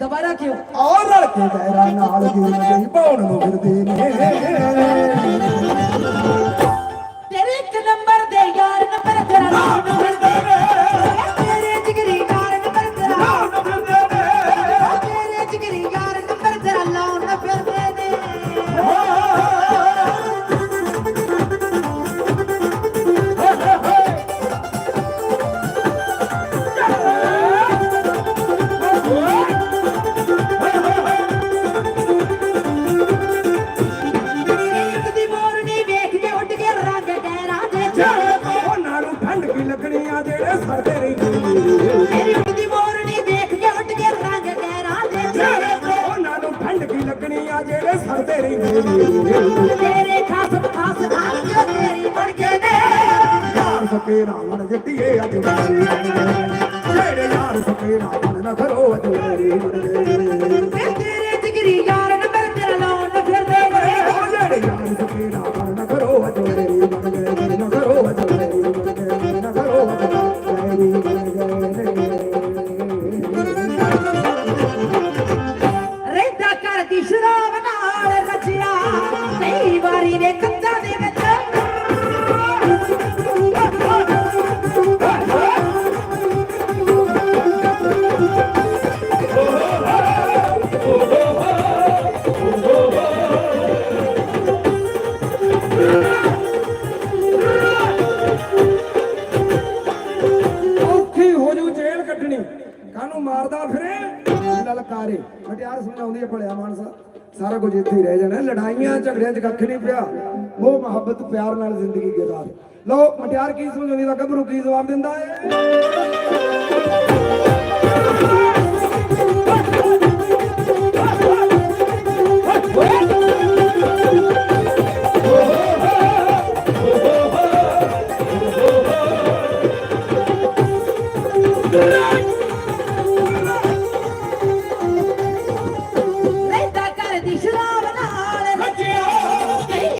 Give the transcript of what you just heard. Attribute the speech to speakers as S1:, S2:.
S1: ਦੁਬਾਰਾ ਕਿਉਂ?
S2: ਔਰ ਰਲ ਕੇ ਗੈਰਾ ਨਾਲ ਦੀ ਗਈ ਪਾਉਣ ਨੂੰ ਫਿਰਦੇ ਨੇ।
S1: ਨੂੰ
S2: ਠੰਡ ਕੀ ਲੱਗਣੀ ਆ ਜਿਹੜੇ ਸਰਦੇ ਰਹਿੰਦੇ
S1: ਮੇਰੀ ਉੱਡ ਦੀ ਮੋਰਨੀ ਵੇਖ ਕੇ ਉੱਡ ਕੇ ਰੰਗ ਡੈਰਾਂ ਦੇ ਚੜੇ
S2: ਉਹਨਾਂ ਨੂੰ ਠੰਡ ਕੀ ਲੱਗਣੀ ਆ ਜਿਹੜੇ ਸਰਦੇ ਰਹਿੰਦੇ
S1: ਤੇਰੇ ਖਾਸ ਖਾਸ ਨਾਲ ਜੋ ਤੇਰੀ ਬਣ ਕੇ ਨੇ।
S2: ਯਾਰ ਸਕੇ ਰਾਵਣ ਜੱਟੀਏ ਅੱਜ ਵਾਰੀ। ਜਿਹੜੇ ਯਾਰ ਸਕੇ ਰਾਵਣ ਨਾ ਕਰੋ ਅੱਜ
S1: ਵੇ ਤੇਰੇ ਜਿਗਰੀ ਯਾਰ ਨੰਬਰ ਤੇਰਾ ਲਾਉਣ ਨੂੰ ਫਿਰਦੇ ਨੇ
S2: ਜਿਹੜੇ ਯਾਰ ਸਕੇ ਰਾਵਣ ਨਾ ਕਰੋ ਅੱਜ ਨਾ ਵਾਰੀ ਨਾ ਕਰੋ ਅੱਜ
S1: ਘਰ ਦੀ ਸ਼ਰਾਬ ਨਾਲ ਰਚਿਆ ਕਈ ਵਾਰੀ ਨੇ
S2: ਸਾਨੂੰ ਮਾਰਦਾ ਫਿਰੇ। ਲਲਕਾਰੇ। ਮਟਿਆਰ ਸਮਝਾਉਂਦੀ ਹੈ ਭਲਿਆ ਮਾਨਸਾ। ਸਾਰਾ ਕੁਝ ਇੱਥੇ ਹੀ ਰਹਿ ਜਾਣਾ। ਲੜਾਈਆਂ, ਝਗੜਿਆਂ 'ਚ ਕੱਖ ਨਹੀਂ ਪਿਆ। ਉਹ ਮੁਹੱਬਤ, ਪਿਆਰ ਨਾਲ ਜ਼ਿੰਦਗੀ ਗੁਜ਼ਾਰ। ਲਓ, ਮਟਿਆਰ ਕੀ ਸਮਝਾਉਂਦੀ ਦਾ ਗੱਭਰੂ ਕੀ ਜਵਾਬ ਦਿੰਦਾ ਹੈ